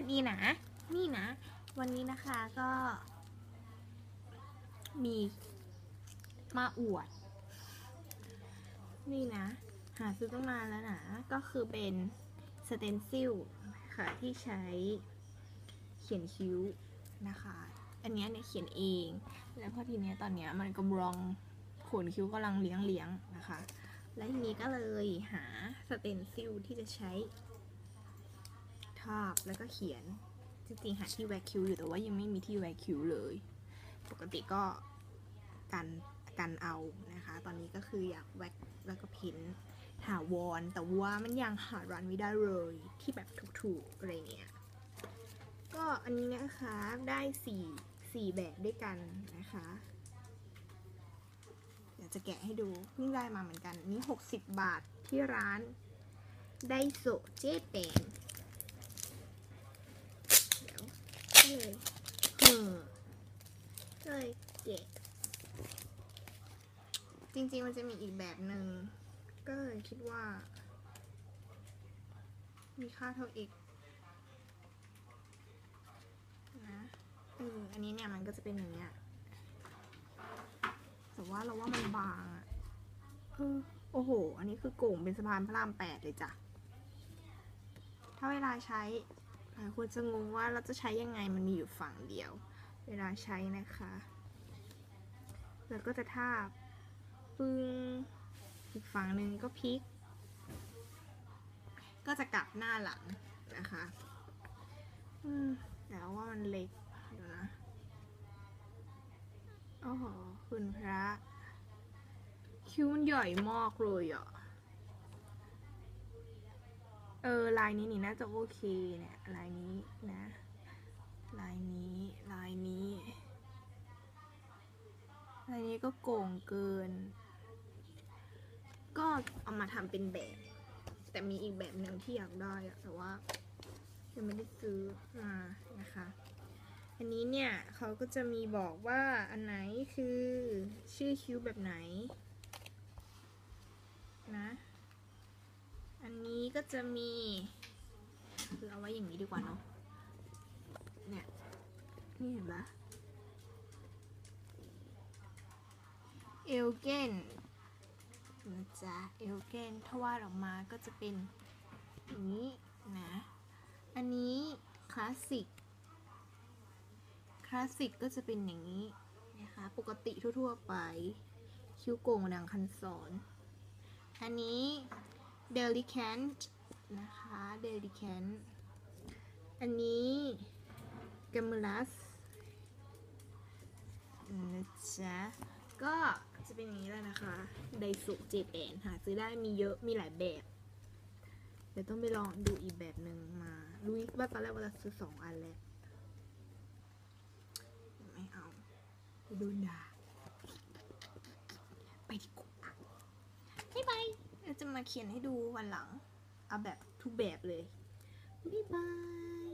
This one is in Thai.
สดีนะ นี่นะ วันนี้นะคะก็ มีมาอวด นี่นะ หาซื้อตั้งนานแล้วนะ ก็คือเป็นสเตนซิลค่ะที่ใช้เขียนคิ้วนะคะ อันนี้เนี่ยเขียนเอง แล้วพอทีเนี้ยตอนเนี้ยมันกำลังขนคิ้วกำลังเลี้ยงเลี้ยงนะคะ และทีนี้ก็เลยหาสเตนซิลที่จะใช้าบแล้วก็เขียนจริงๆหาที่แวกคิวอยู่แต่ว่ายังไม่มีที่แวกคิวเลย ปกติก็กันกันเอานะคะ ตอนนี้ก็คืออยากแวกแล้วก็พ้นท์ถาวรแต่ว่ามันยังหาร้านไม่ได้เลยที่แบบถูกๆอะไรเงี้ยก็อันนี้นะคะได้สี่สี่แบบด้วยกันนะคะเดี๋ยวจะแกะให้ดูเพิ่งได้มาเหมือนกันอันนี้ 60 บาทที่ร้านไดโซเจแปนเดี๋ยว เลยเออก็เลยแกะจริงๆมันจะมีอีกแบบหนึ่ง ก็เลยคิดว่า มีค่าเท่า x นะเอออันนี้เนี่ยมันก็จะเป็นอย่างเงี้ยแต่ว่าเราว่ามันบางอะเออโอ้โห อันนี้คือโก่งเป็นสะพานพระรามแปดเลยจ้ะ ถ้าเวลาใช้ คนจะงงว่าเราจะใช้ยังไงมันมีอยู่ฝั่งเดียว เวลาใช้นะคะ แล้วก็จะทาบปึ้งอีกฝั่งหนึ่งก็พลิก ก็จะกลับหน้าหลังนะคะอืมแต่ว่ามันเล็กเดี๋ยวนะโอ้โหคุณพระ คิ้วมันใหญ่มากเลยอะ เออลายนี้นี่น่าจะโอเคเนี่ยลายนี้นะลายนี้ลายนี้ลายนี้ก็โก่งเกิน ก็เอามาทำเป็นแบบ แต่มีอีกแบบหนึ่งที่อยากได้อะแต่ว่ายังไม่ได้ซื้อมานะคะ อันนี้เนี่ยเขาก็จะมีบอกว่าอันไหนคือชื่อคิ้วแบบไหนนะ นี้ก็จะมีคือเอาไว้อย่างนี้ดีกว่าเนาะเนี่ยนี่เห็นปะเอลเกนนะจ๊ะเอลเกนถ้าวาดออกมาก็จะเป็นอย่างนี้นะ อันนี้คลาสสิกคลาสสิกก็จะเป็นอย่างนี้นะคะปกติทั่วๆไป คิ้วโก่งดังคันสอน อันนี้ เดลิแคนนะคะเดลิแคนอันนี้กัมมูลัสนะจ๊ะ ก็จะเป็นอย่างนี้แล้วนะคะ ไดสุเจแปนหาซื้อได้มีเยอะมีหลายแบบ เดี๋ยวต้องไปลองดูอีกแบบหนึ่งมา รู้ว่าตอนแรกว่าจะซื้อสองอันแหละไม่เอาไปดนด่าไปดีกว่าบ๊ายบาย จะมาเขียนให้ดูวันหลัง เอาแบบทุกแบบเลย บ๊ายบาย